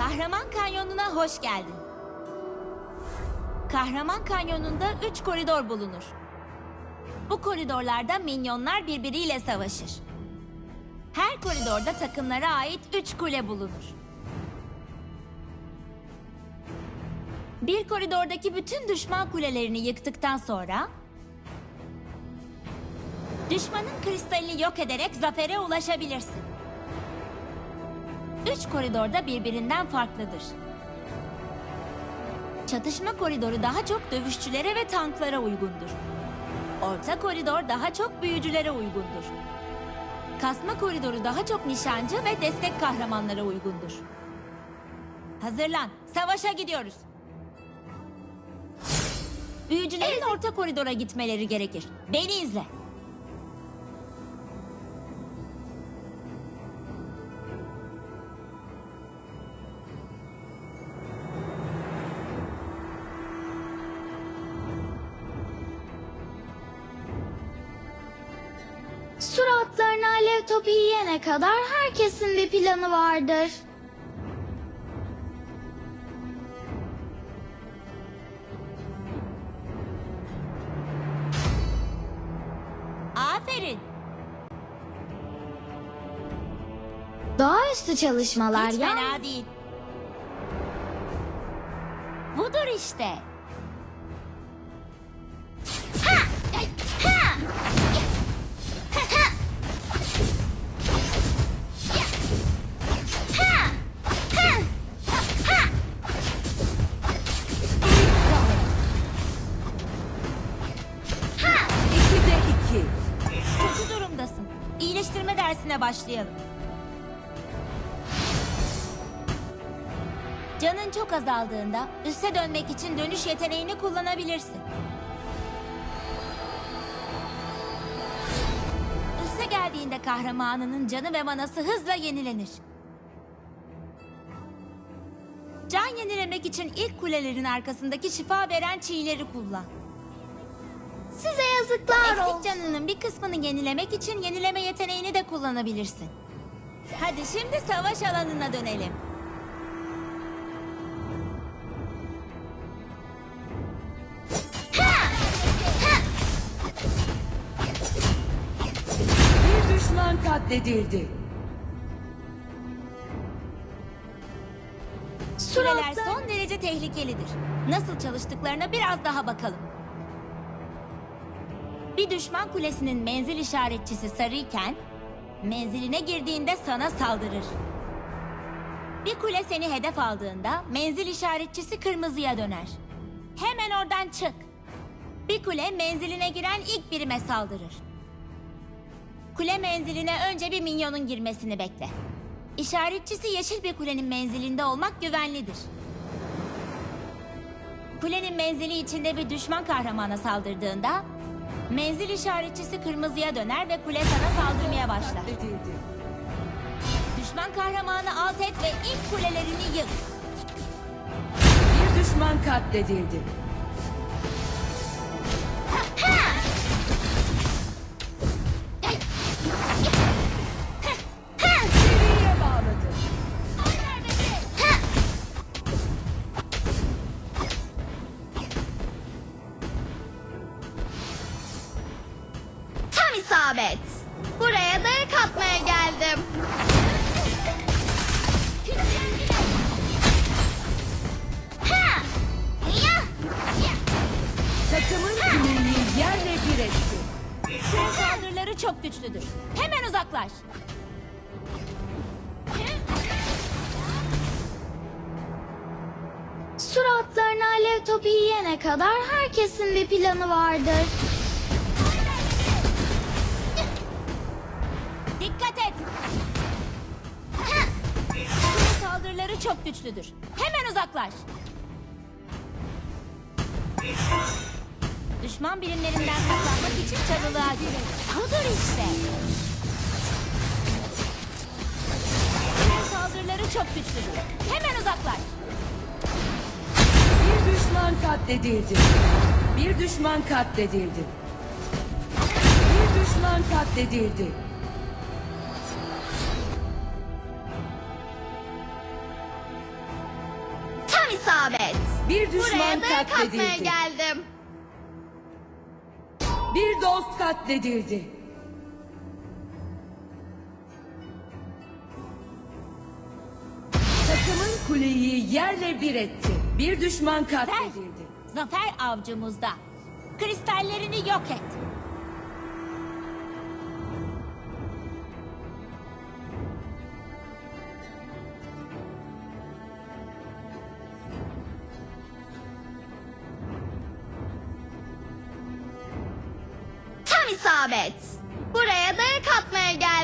Kahraman Kanyonu'na hoş geldin. Kahraman Kanyonu'nda üç koridor bulunur. Bu koridorlarda minyonlar birbiriyle savaşır. Her koridorda takımlara ait üç kule bulunur. Bir koridordaki bütün düşman kulelerini yıktıktan sonra düşmanın kristalini yok ederek zafere ulaşabilirsin. Üç koridor da birbirinden farklıdır. Çatışma koridoru daha çok dövüşçülere ve tanklara uygundur. Orta koridor daha çok büyücülere uygundur. Kasma koridoru daha çok nişancı ve destek kahramanlara uygundur. Hazırlan, savaşa gidiyoruz. Büyücülerin orta koridora gitmeleri gerekir. Beni izle. Alev topu yiyene kadar herkesin bir planı vardır. Aferin. Doğaüstü çalışmalar Hiç ya. fena değil. Budur işte. Dersine başlayalım. Canın çok azaldığında üste dönmek için dönüş yeteneğini kullanabilirsin. Üste geldiğinde kahramanının canı ve manası hızla yenilenir. Can yenilemek için ilk kulelerin arkasındaki şifa veren çiğleri kullan. Size yazıklar Eksik olsun. canının bir kısmını yenilemek için yenileme yeteneğini de kullanabilirsin. Hadi şimdi savaş alanına dönelim. Bir düşman katledildi. Suratlar... son derece tehlikelidir. Nasıl çalıştıklarına biraz daha bakalım. Bir düşman kulesinin menzil işaretçisi sarıyken, menziline girdiğinde sana saldırır. Bir kule seni hedef aldığında menzil işaretçisi kırmızıya döner. Hemen oradan çık. Bir kule menziline giren ilk birime saldırır. Kule menziline önce bir minyonun girmesini bekle. İşaretçisi yeşil bir kulenin menzilinde olmak güvenlidir. Kulenin menzili içinde bir düşman kahramana saldırdığında menzil işaretçisi kırmızıya döner ve kule sana saldırmaya başlar. Düşman kahramanı alt et ve ilk kulelerini yık. Bir düşman katledildi. İsabet. Buraya dayak atmaya geldim. Ha! Ya! Takımın kuleyi yerle bir etti. Saldırıları çok güçlüdür. Hemen uzaklaş. Suratlarına alev topu yiyene kadar herkesin bir planı vardır. Çok güçlüdür. Hemen uzaklaş. Düşman birimlerinden saklanmak için çalılığa girin. Budur işte. Kule saldırıları çok güçlüdür. Hemen uzaklaş. Bir düşman katledildi. Bir düşman katledildi. Bir düşman katledildi. İsabet. Bir Buraya düşman dayak atmaya katledildi. geldim. Bir dost katledildi. Takımın kuleyi yerle bir etti. Bir düşman katledildi. zafer avcumuzda. Kristallerini yok et. İsabet. Buraya dayak atmaya geldim.